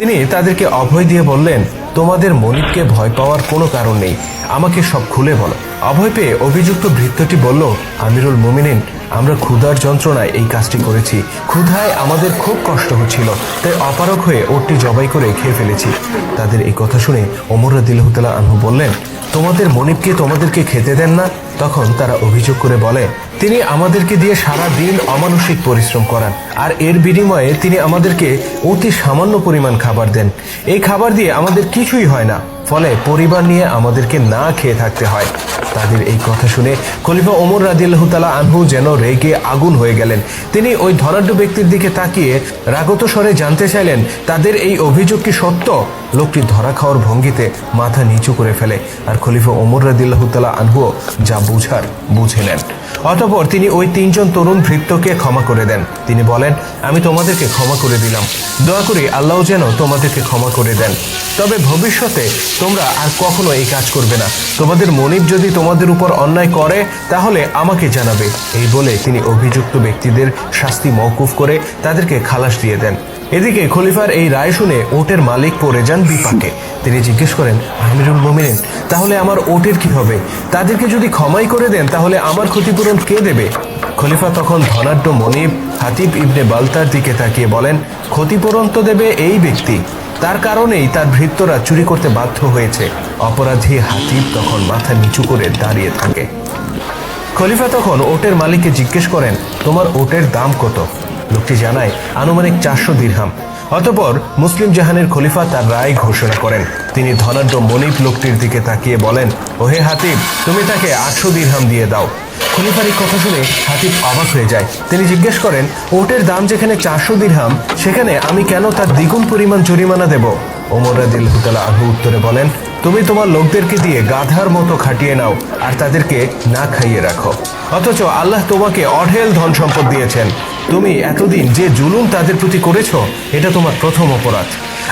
তিনি তাদেরকে অভয় দিয়ে বললেন, তোমাদের মনিবকে ভয় পাওয়ার কোনো কারণ নেই। আমাকে সব খুলে বলো। অভয় পেয়ে অভিযুক্ত ভৃত্যটি বলল, আমিরুল মুমিনিন, আমরা ক্ষুধার যন্ত্রণায় এই কাজটি করেছি। ক্ষুধায় আমাদের খুব কষ্ট হচ্ছিল, তাই অপারক হয়ে ওরটি জবাই করে খেয়ে ফেলেছি। তাদের এই কথা শুনে ওমর রাদিল্লাহতালা আনহু বললেন, তোমাদের মনিবকে তোমাদেরকে খেতে দেন না? তখন তারা অভিযোগ করে বলে, তিনি আমাদেরকে দিয়ে সারা দিন অমানসিক পরিশ্রম করান, আর এর বিনিময়ে তিনি আমাদেরকে অতি সামান্য পরিমাণ খাবার দেন। এই খাবার দিয়ে আমাদের কিছুই হয় না। ফলে পরিবার নিয়ে আমাদেরকে না খেয়ে থাকতে হয়। তাদের এই কথা শুনে খলিফা ওমর রাদিল্লাহ তালা আনহু যেন রেগে আগুন হয়ে গেলেন। তিনি ওই ধনাঢ্য ব্যক্তির দিকে তাকিয়ে রাগত স্বরে জানতে চাইলেন, তাদের এই অভিযোগ কি সত্য? লোকটি ধরা খাওয়ার ভঙ্গিতে মাথা নিচু করে ফেলে, আর খলিফা ওমর রাদিল্লাহ তালা আনহুও যা বুঝার, বুঝে নেন। অতপর তিনি ওই তিনজন তরুণ ভৃত্যকে ক্ষমা করে দেন। তিনি বলেন, আমি তোমাদেরকে ক্ষমা করে দিলাম। দয়া করি আল্লাহ যেন তোমাদেরকে ক্ষমা করে দেন। তবে ভবিষ্যতে তোমরা আর কখনো এই কাজ করবে না। তোমাদের মনিব যদি তোমাদের উপর অন্যায় করে, তাহলে আমাকে জানাবে। এই বলে তিনি অভিযুক্ত ব্যক্তিদের শাস্তি মওকুফ করে তাদেরকে খালাস দিয়ে দেন। এদিকে খলিফার এই রায় শুনে ওটের মালিক পড়ে যান বিপাকে। তিনি জিজ্ঞেস করেন, আমিরুল মোমিনেন, তাহলে আমার ওটের কি হবে? তাদেরকে যদি ক্ষমাই করে দেন, তাহলে আমার ক্ষতিপূরণ কে দেবে? খলিফা তখন ধনাঢ্য মনিব হাতিব ইবনে বালতার দিকে তাকিয়ে বলেন, ক্ষতিপূরণ তো দেবে এই ব্যক্তি। তার কারণেই তার ভৃত্যরা চুরি করতে বাধ্য হয়েছে। অপরাধী হাতিব তখন মাথা নিচু করে দাঁড়িয়ে থাকে। খলিফা তখন ওটের মালিককে জিজ্ঞেস করেন, তোমার ওটের দাম কত? লোকটি জানায়, আনুমানিক চারশো দিরহাম। অতপর মুসলিম জাহানের খলিফা তার রায় ঘোষণা করেন। তিনি ধনাঢ্য মনিব লোকটির দিকে তাকিয়ে বলেন, ওহে হাতিব, তুমি তাকে আটশো দিরহাম দিয়ে দাও। খলিফার এই কথা শুনে হাতিব অবাক হয়ে যায়। তিনি জিজ্ঞেস করেন, ওটের দাম যেখানে চারশো দিরহাম, সেখানে আমি কেন তার দ্বিগুণ পরিমাণ জরিমানা দেব? ওমর রাদিল হুতালা আহু উত্তরে বলেন, তুমি তোমার লোকদেরকে দিয়ে গাধার মতো খাটিয়ে নাও আর তাদেরকে না খাইয়ে রাখো। অথচ আল্লাহ তোমাকে অঢেল ধন সম্পদ দিয়েছেন। তুমি এতদিন যে জুলুম তাদের প্রতি করেছ, এটা তোমার প্রথম অপরাধ।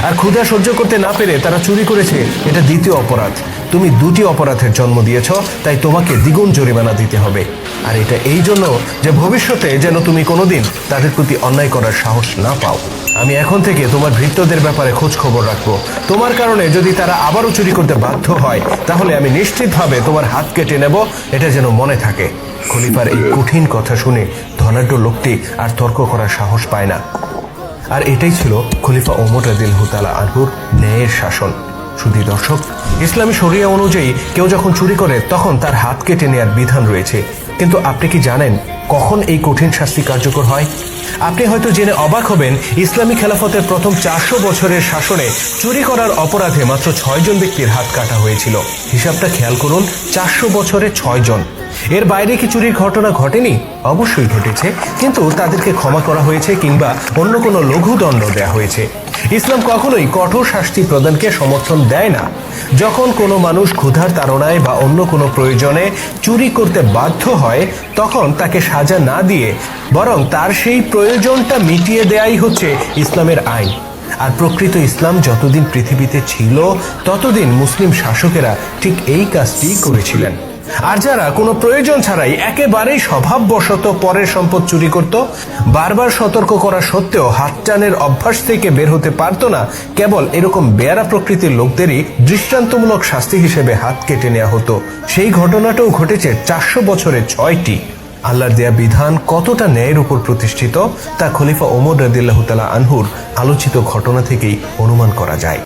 আর ক্ষুধা সহ্য করতে না পেরে তারা চুরি করেছে, এটা দ্বিতীয় অপরাধ। তুমি দুটি অপরাধের জন্ম দিয়েছ, তাই তোমাকে দ্বিগুণ জরিমানা দিতে হবে। আর এটা এই জন্য যে ভবিষ্যতে যেন তুমি কোনোদিন তাদের প্রতি অন্যায় করার সাহস না পাও। আমি এখন থেকে তোমার ভৃত্যদের ব্যাপারে খোঁজ খবর রাখব। তোমার কারণে যদি তারা আবারও চুরি করতে বাধ্য হয়, তাহলে আমি নিশ্চিতভাবে তোমার হাত কেটে নেব, এটা যেন মনে থাকে। খলিফার এই কঠিন কথা শুনে ধনাঢ্য লোকটি আর তর্ক করার সাহস পায় না। আর এটাই ছিল খলিফা ওমর রাদিল হুতালা আনহুর ন্যায়ের শাসন। শুধু দর্শক, ইসলামী শরিয়া অনুযায়ী কেউ যখন চুরি করে, তখন তার হাত কেটে নেয়ার বিধান রয়েছে। কিন্তু আপনি কি জানেন কখন এই কঠিন শাস্তি কার্যকর হয়? আপনি হয়তো জেনে অবাক হবেন, ইসলামী খেলাফতের প্রথম চারশো বছরের শাসনে চুরি করার অপরাধে মাত্র ছয়জন ব্যক্তির হাত কাটা হয়েছিল। হিসাবটা খেয়াল করুন, চারশো বছরে ছয় জন এর বাইরে কি চুরির ঘটনা ঘটেনি? অবশ্যই ঘটেছে, কিন্তু তাদেরকে ক্ষমা করা হয়েছে কিংবা অন্য কোনো লঘু দণ্ড দেওয়া হয়েছে। ইসলাম কখনোই কঠোর শাস্তি প্রদানকে সমর্থন দেয় না। যখন কোনো মানুষ ক্ষুধার তাড়নায় বা অন্য কোনো প্রয়োজনে চুরি করতে বাধ্য হয়, তখন তাকে সাজা না দিয়ে বরং তার সেই প্রয়োজনটা মিটিয়ে দেয়াই হচ্ছে ইসলামের আইন। আর প্রকৃত ইসলাম যতদিন পৃথিবীতে ছিল, ততদিন মুসলিম শাসকেরা ঠিক এই কাজটি করেছিলেন। আর যারা কোনো প্রয়োজন ছাড়াই একেবারেই স্বভাববশত পরের সম্পদ চুরি করত, বারবার সতর্ক করা সত্ত্বেও হাত টানের অভ্যাস থেকে বের হতে পারত না, কেবল এরকম বেয়ারা প্রকৃতির লোকদেরই দৃষ্টান্তমূলক শাস্তি হিসেবে হাত কেটে নেওয়া হতো। সেই ঘটনাটাও ঘটেছে চারশো বছরে ছয়টি। আল্লাহর দেয়া বিধান কতটা ন্যায়ের উপর প্রতিষ্ঠিত, তা খলিফা ওমর রদিল্লাহ তালা আনহুর আলোচিত ঘটনা থেকেই অনুমান করা যায়।